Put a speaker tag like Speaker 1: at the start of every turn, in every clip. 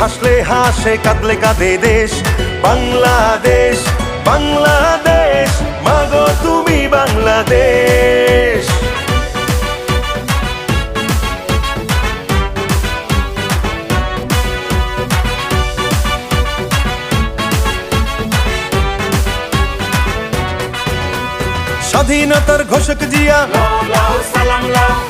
Speaker 1: হাসলে হাসে, কাঁদলে কাঁদে দেশ। বাংলাদেশ বাংলাদেশ, মাগো তুমি বাংলাদেশ। স্বাধীনতার ঘোষক জিয়া।
Speaker 2: সালাম, লাও।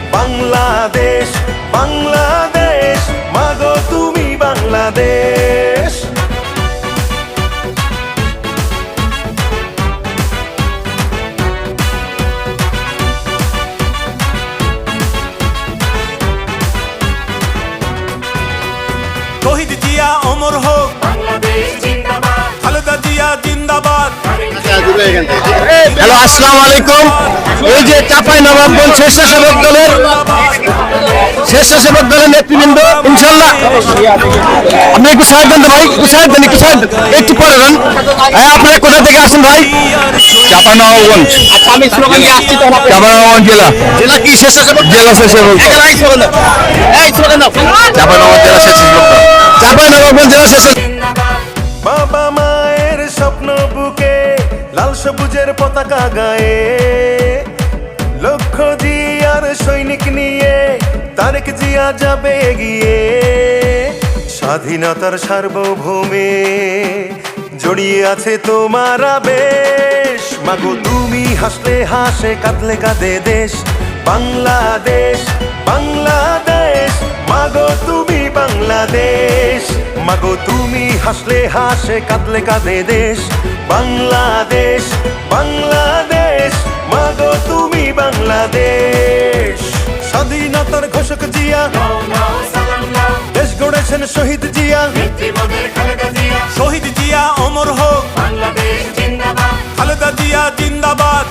Speaker 1: বাংলাদেশ বাংলাদেশ মাগো তুমি বাংলাদেশ।
Speaker 3: শহীদ জিয়া অমর হোক
Speaker 2: জিন্দাবাদ।
Speaker 4: হ্যালো আসসালামু আলাইকুম। এই যে চাপাই নবাবগঞ্জ স্বেচ্ছাসেবক দলের স্বেচ্ছাসেবক দলের নেতৃবৃন্দ ইনশাল্লাহ আপনি একটু সাইড দেন ভাই একটু সাইড দেন একটু সাইড একটু পরে দেন। হ্যাঁ আপনারা কোথা থেকে আসেন ভাই? চাপাই নবাবগঞ্জ আমি আসছি চাপাই নবাবগঞ্জ জেলা। জেলা কি স্বেচ্ছাসেবক জেলা স্বেচ্ছাসেবক চাপাই জেলা স্বেচ্ছাসেবক
Speaker 1: পতাকা গায়ে। লক্ষ্য জিয়ার সৈনিক নিয়ে তারেক জিয়া যাবে এগিয়ে স্বাধীনতার সার্বভৌমে জড়িয়ে আছে তোমার আবেশ। মাগো, তুমি হাসলে হাসে, কাঁদলে কাঁদে দেশ। বাংলাদেশ বাংলাদেশ, মাগো, তুমি বাংলাদেশ। মাগো তুমি হাসলে হাসে কাঁদলে কাঁদে দেশ। বাংলাদেশ বাংলাদেশ মাগো তুমি বাংলাদেশ। স্বাধীনতার ঘোষক জিয়া
Speaker 2: দেশ গড়েছেন শহীদ জিয়া।
Speaker 1: শহীদ জিয়া অমর হোক বাংলাদেশ জিন্দাবাদ। খালেদা জিয়া জিন্দাবাদ।